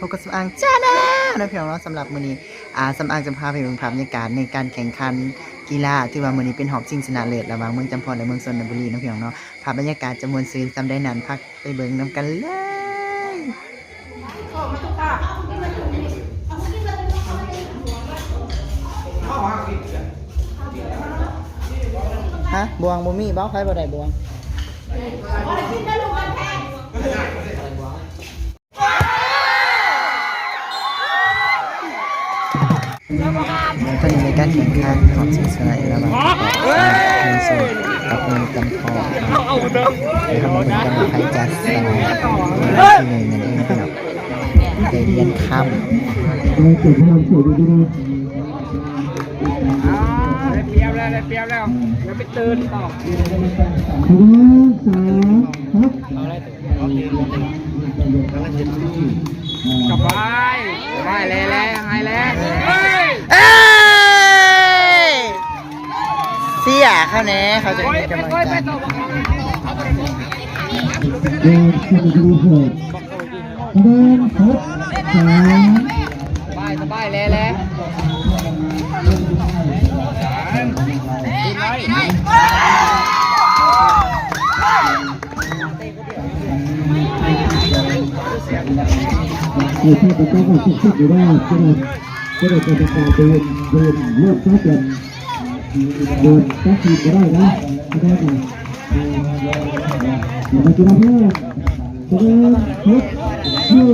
พบกับสำอางจ้าแน่นะพี่น้องเนาะสำหรับมือนี้อ่าสำอางจะพาไปเบิ่งภาพบรรยากาศในการแข่งขันกีฬาที่ว่ามือนี้เป็นหอบชิงชนะเลิศระหว่างเมืองจำพรและเมืองชนบุรีนะพี่น้องเนาะภาพบรรยากาศจะมวลซื่นซำได้นั้นพักไปเบิ่งนํกันเลย บวงบ่มีบ่ใครบ่ได้บวงตอนนี้ในการแข่งขันของชิงชนะเอราวันเมืองโซนกับเมืองจำพอนะครับมาดูกันว่าใครจะสลายที่หนึ่งนั่นเองครับเดเรียนคได้เก่งให้เราสวยดีด้วยได้เปรียบแล้วได้เปรียบแล้วอย่าไปตื่นต่อหนึ่งสองครับสบายสบายแล้วแล้วไงแล้วเฮ้ยำเอ้ยเสียเขาแน่เขาจะโอ้ยมีไปกำลังโอ้ยใจไปต่อเดินขึ้นไปดูเถิดเดินครบสามสบายสบายแล้วแล้ว คือถ้าจะต้องมาคิดอยู่ได้ก็ได้ก็ได้กรรมการเดินเดินเลือกก็เป็นเดินก็ขีก็ได้นะก็ได้ค่ะมาจุฬาเพื่อนเดินครบยู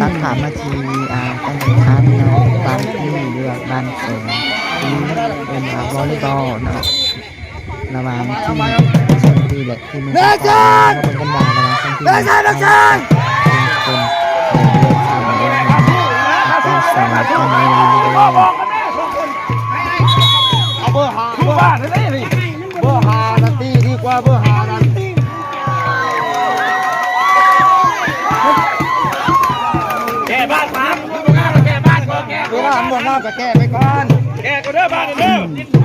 ตัดถามมาที อ่าวอลเลย์บอลเนาะระว่างที่ชลบุรีและที่มืองจำพอมาเป็นกันดาระหว่างคนที่เป็นคนเดินทางมาเดินทางการสอนการเรียนรู้เอาเบอร์หาเบอร์หาได้ไหมเบอร์หานาทีดีกว่าเบอร์หานาทีแก้บ้านมาแก้บ้านก่อนแก้เวลาหมดน้ำก็แก้ไปก่อน แก้ก็เด้อบ้านเด้อ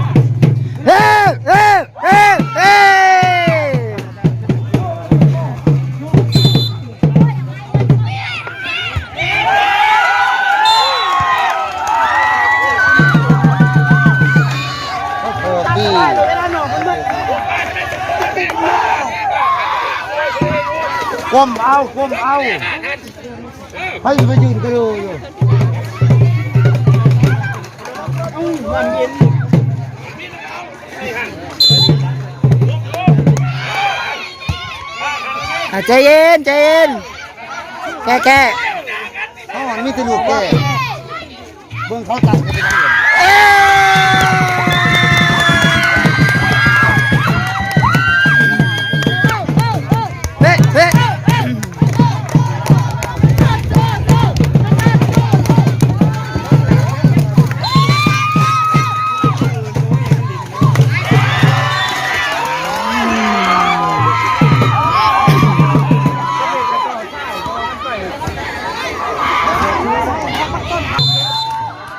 เฮ้เฮ้เฮ้เฮ้โอ้โหดีกลมเอากลมเอาให้ไปยืนก็ดูอยู่อะใจเย็นใจเย็นแก่แก่เขาหวังมีสนุกแก่เบิ่งเขาตัดกันไปทั้งหมดเอ้เ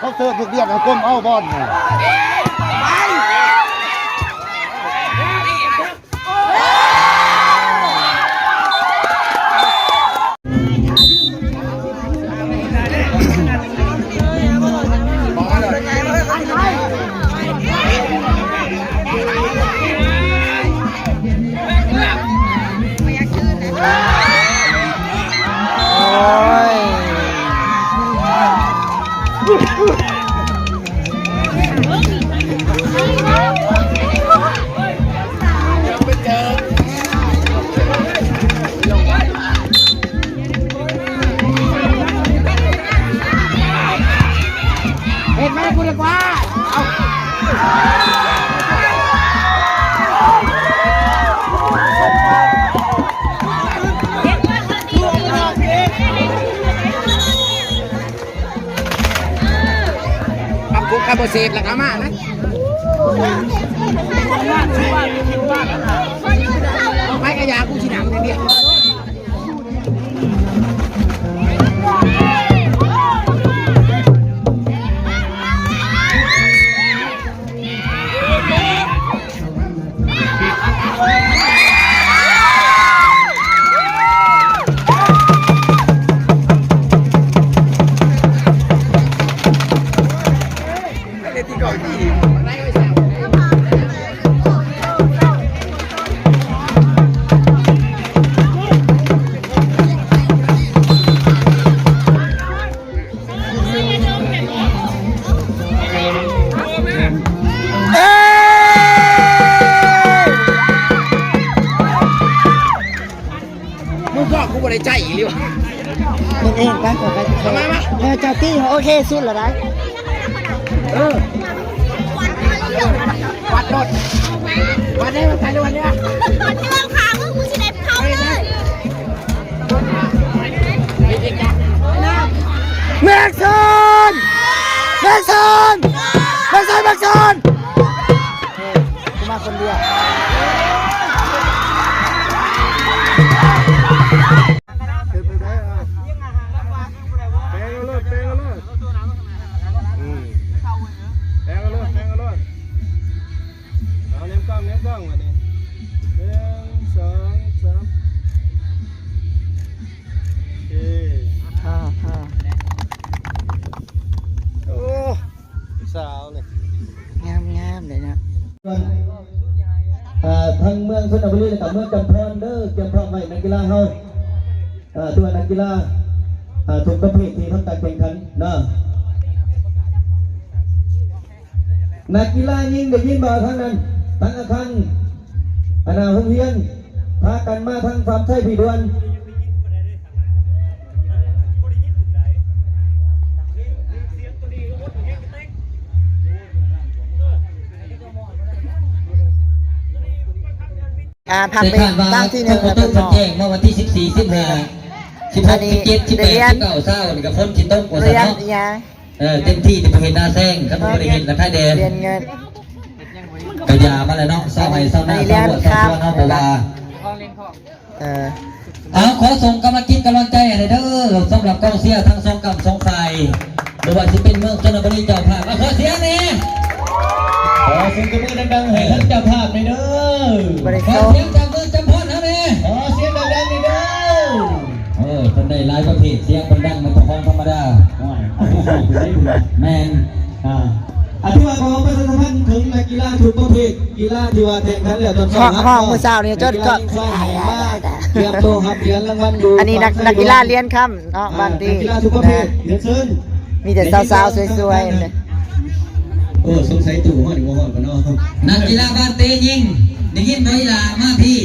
เขาเสิร์ฟทุกเดือนเอาก้มเอาบอลเนี่ย เบเซฟแล้วก็มานะไม่กระยากูชิหนังเดีย มึงเองไปก่อนไปทำไมวะเออเจ้าตี้โอเคสุดแล้วนะเออวัดรถวัดได้มาใส่ในวันเนี้ยมันเรื่องขามึงมึงสิได้เข้าเลยแม็กซอนแม็กซอนแม็กซอนแม็กซอนมาคนเดียว อ่าตัวนักกีฬาอ่าทุกประเภทที่ทำการแข่งขันเนาะนักกีฬายิงเด็กยิงบ่าวทั้งนั้นทั้งอาคารอนาโรงเรียนพากันมาทางฟาร์มไทยผีดวนอ่าพักไปตั้งที่หนึ่งแล้แล้ววต้พี่องน้องแจ้งว่าวันที่สิบ สี่สิบห้าสิบหกสิบเจ็ดสิบแปดสิบเก้าเศร้านี่กับคนที่ต้องกว่าเรียนเนาะยาเออเต็มที่ที่ประเห็นหน้าแซงครับผมไม่ได้เห็นกับท่าแดนเรียนเงิน กระยามาแล้วเนาะเศร้าไห้เศร้าหน้าเศร้าหัวเศร้าตัวเนาะบอกว่า เออ เอาขอส่งกำลังกินกำลังใจให้เด้อสำหรับกองเชียร์ทั้งสองกับสองฝ่ายไม่ว่าจะเป็นเมืองชนบุรีเจ้าภาพเอาขอเสียงนี่ขอเสียงกระมือดังๆให้ท่านเจ้าภาพหน่อยเด้อขอเสียงจากเมืองจ แมนอ่าอธิบายของประชาสัมพันธ์ถึงนักกีฬาทุกประเภทกีฬาที่ว่าแข่งขันแล้วตอนห้องห้องมื้อเช้านี่จดก็นักีฬายิงไฟแห่งมากเตรียมตัวครับเหรียญรางวัลดูอันนี้นักนักกีฬาเรียนค่ำเนาะบ้านดีนักกีฬาทุกประเภทเรียนเชิญมีแต่สาวๆสวยๆเนี่ยโอ้สงสัยตู่หอดหัวหอดกันเนาะนักกีฬาบ้านเตยิงได้ยินไหมล่ะมาพี่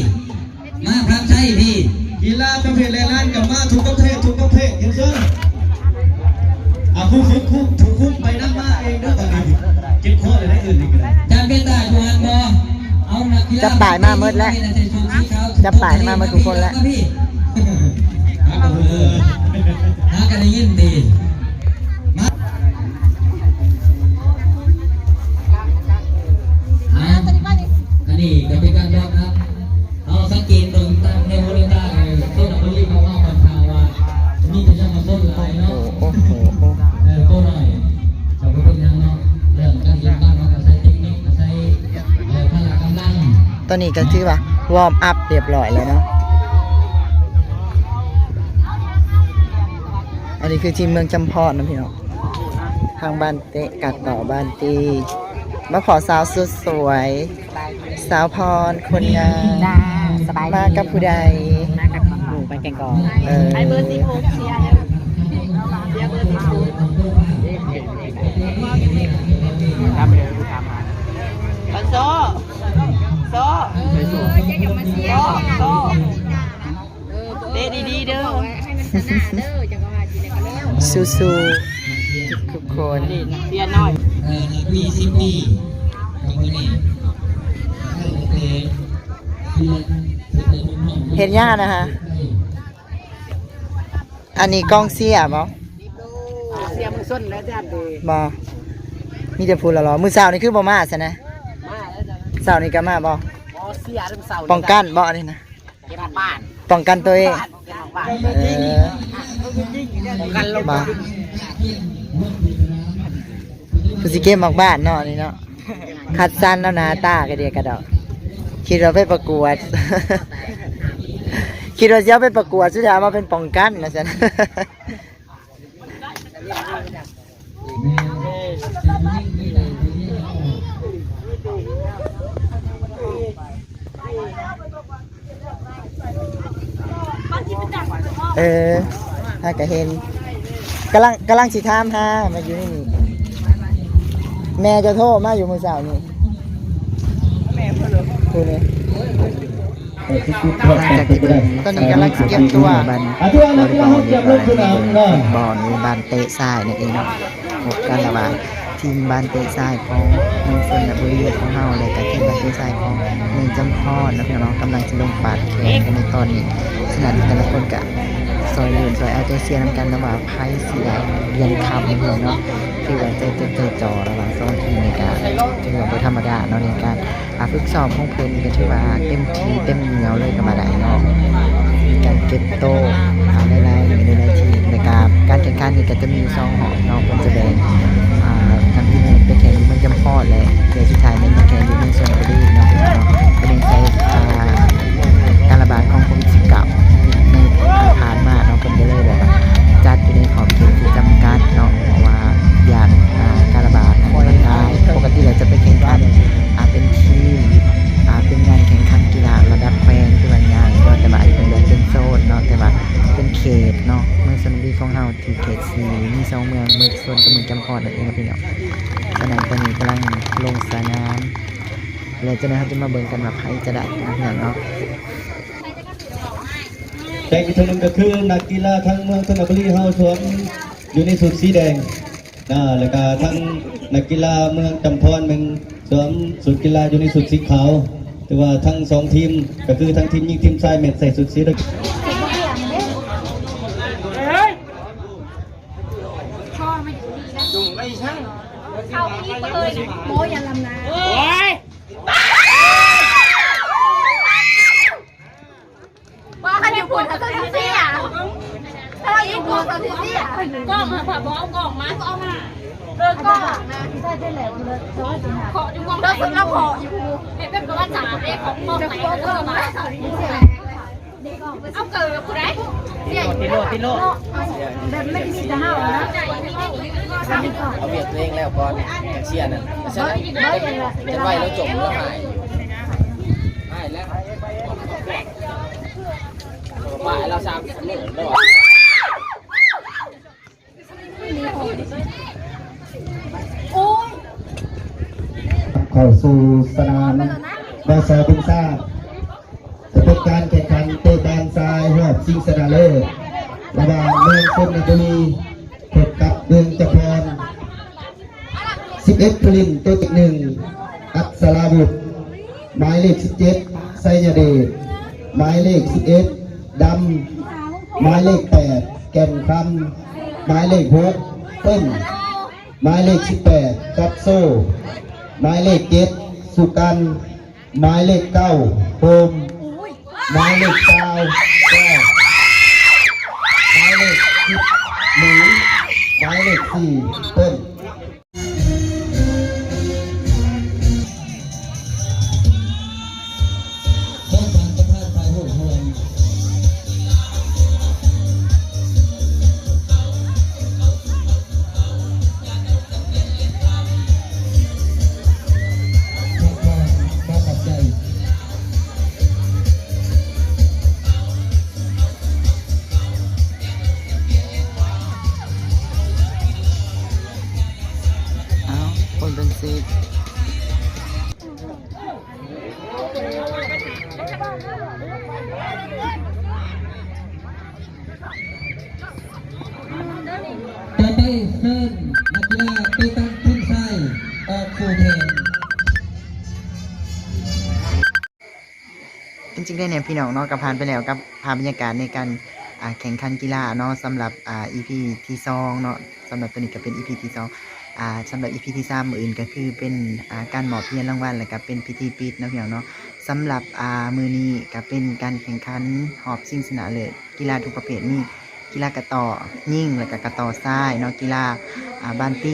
จะป่ายมาเมิดแล้วจะป่ายมาเมิดทุกคนแล้วพี่หากันได้ยินดีอันนี้ก็เป็นการบอกครับเอาสังเกตตรงตามในโมเดลได้ต้นอัลลีเขาว่าก่อนข่าว่ามีแต่จะมาต้นหลายเนาะ ตอนนี้ก็คือว่าวอร์มอัพเรียบร้อยแล้วเนาะอันนี้คือทีมเมืองจำพรนะพี่น้องทางบ้านเตะกัดต่อบ้านตีมาขอสาวสุดสวย สาวพรคนงามมากับผู้ใดมากับหมูไปแกงกองเออไอเบอร์สิบหกเชียร์เชียร์เบอร์สิบ หกทำไปเลยกูทำมาปันโซโซโซ่โซ่เด้ดีๆเด้อให้มันนะเด้อจังหวะจีนก็แล้วสู้สู้ทุกคนเรียนน้อยเอ่อมีสิบปีกับคนนี้เคคือคือเป็นน้องเห็นย่านะฮะอันนี้กองเสียบ่เสียมือส้นแล้วจ้าดีบ่มีแต่พูดและหรอมือสาวนี่คือบ่มาซะนะ มาแล้วจ้ะสาวนี่ก็มาบ่อ๋อเสียทั้งเสาป้องกันบ่อันนี้นะปเก็บบ้านป้องกันตัวเองเก็บบ้านเออกันลงมาคือสิเกมออกบ้านเนาะนี่เนาะคัดสั้นแล้วนะตาก็เดียกระดอกคิดว่าไปประกวด คิดว่าจะเอาไปประกวดสุดท้ายมาเป็นป้องกันนะฉัน เออถ้าก็เห็นกำลังกำลังสิถามหามาอยู่นี่แม่จะโทรมาอยู่มื้อเช้านี่แม่เพิ่นเหรอผู้นี้แต่ที่คิดว่าแต่ที่ได้ตอนนี้กำลังเก็บตัวบันอะทุกนักกีฬาเขาเก็บลงสนามเนาะบอลในบานเตะทรายนั่นเองเนาะพบกันระหว่างทีมบานเตะทรายของเมืองชนบุรีของเฮาเลยกับทีมบานเตะทรายของเมืองจำพรนะพี่น้องกำลังจะลงปาดแข่งกันในตอนนี้ขนาดแต่ละคนกะซ อยเลือนซอยอาใจะเชียร์นำกันระหว่างไพ่เสีแดงเรียนคำเนี่ยเนาะที่ว่าใจเต้นจอระหว่างสองทีในการถือว่าบ่ธรรมดาเนาะในการฝึกซ้อมของเพิ่อนก็ถือว่าเต็มทีเต็มเหนียวเลยก็มาได้เนาะการเก็บโต้หาหลายๆในหลายๆทีในการการแข่งขันนี่ก็จะมีซองหอมน้องคนจะแบ่งทำที่หนึ่งไปแข่งที่มืองจำพอดเลยเดี๋ยวสุดท้ายเป็นแข่งที่เมืองชลบุรีเนาะเป็นใช้การระบาดของโควิด19 ในผ่านมาเนาะคนก็เลยแบบว่าจัดอยู่ในขอบเขตที่จำกัดเนาะเพราะว่าอยากอ่าการระบาดของมันได้ปกติเราจะไปแข่งขันอ่าเป็นทีมอ่าเป็นงานแข่งขันกีฬาระดับแควงคือว่างานก็แต่ว่าอันนี้เป็นแบ่งเป็นโซนเนาะแต่ว่าเป็นเขตเนาะเมืองชลบุรีของเราที่เขตสีมีสองเมืองเมืองชนกับเมืองจำพรนั่นเองครับพี่น้องฉะนั้นตอนนี้กำลังลงสนามแล้วจะนะครับจะมาเบิ่งกันว่าใครจะได้นะพี่น้องเนาะ แต่อีกทีหนึงก็คือนักกีฬาทั้งเมืองชนบุรีเฮาสวมอยู่ในสุดสีแดงนะแล้วก็ทั้งนักกีฬาเมืองจำพรเมืองสวมสุดกีฬาอยู่ในสุดสีขาวแต่ว่าทั้งสองทีมก็คือทั้งทีมยิงทีมชายแมตช์ใส่สุดสีแดง เขาอีกเลยโมยันลำนาโอ้ยว่าคันอยู่ปุ่นเขาจะเสียถ้าอยู่ปุ่นเขาจะเสีย กล้องค่ะบอกเอากล้องมาเอามาเลิกกล้องนะใช่ได้แล้วเลยขอดูกล้องเลิกสุดแล้วขออยู่เป็นเป็นว่าจ่าเด็กของมองไหนเลิกมาเอาเกิดคุณได้ติโลติโลแบบไม่มีจะห้าวนะเอาเบียดตัวเองแล้วก่อนจากเชียร์นั่นฉะนั้นจะไหวแล้วจบแล้วหายหายแล้วว่าเราสามหนื่อยแล้ว เข้าสู่สนามบาซาบินซาจะเป็นการแข่งขันเตะบานทรายรอบชิงชนะเลิศระหว่างเมืองชนบุรีพบกับเมืองจำพร11พลินตัวที่หนึ่งอัศราบุตรหมายเลข17ไซยเดชหมายเลข11ดำหมายเลข8แก่นคำหมายเลข6เต้นหมายเลข18กัดโซ่ หมายเลขเจ็ดสุกันหมายเลขเก้าโฮมหมายเลขเก้าแก้วหมายเลขสิบหนูหมายเลขสี่เต้น เชิญนักกีฬาเปตังทีมชายออกสู่แทนจริงๆได้เนี่ยพี่น้องเนาะกับผ่านไปแล้วกับภาพบรรยากาศในการอ่าแข่งขันกีฬาเนาะสำหรับอ่า EP ที่สองเนาะสำหรับตัวนี้ก็เป็น EP ที่สองอ่าสำหรับ EP ที่สามมืออื่นก็คือเป็นอ่าการหมอบเงินรางวัลแล้วก็เป็นพิธีปิดเนาะพี่น้องเนาะสำหรับอ่ามือนี้ก็เป็นการแข่งขันหอบชิงชนะเลิศกีฬาทุกประเภทมี กีฬากระต่อยิ่งแล้วก็กระต่อทรายเนาะกีฬาบันตี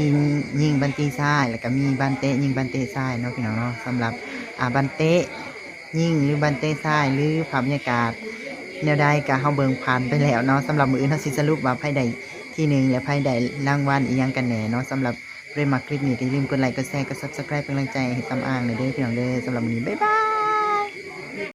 ยิ่งบันตีทรายแล้วก็มีบันเตะยิ่งบันเตะทรายเนาะพี่น้องเนาะสำหรับบันเตะยิ่งหรือบันเตะทรายหรือภาพบรรยากาศแนวใดก็เฮาเบิงผ่านไปแล้วเนาะสำหรับมืออื่นเฮาสิสรุปว่าไผใดที่หนึ่งและไผใดรางวัลอีหยังกันแหน่เนาะสำหรับเรื่มาคลิปนี้ก็อย่าลืมกดไลค์กดแชร์กด Subscribe เป็นกำลังใจให้ตำอ่างเลยเด้อพี่น้องเด้อสำหรับวันนี้บ๊ายบาย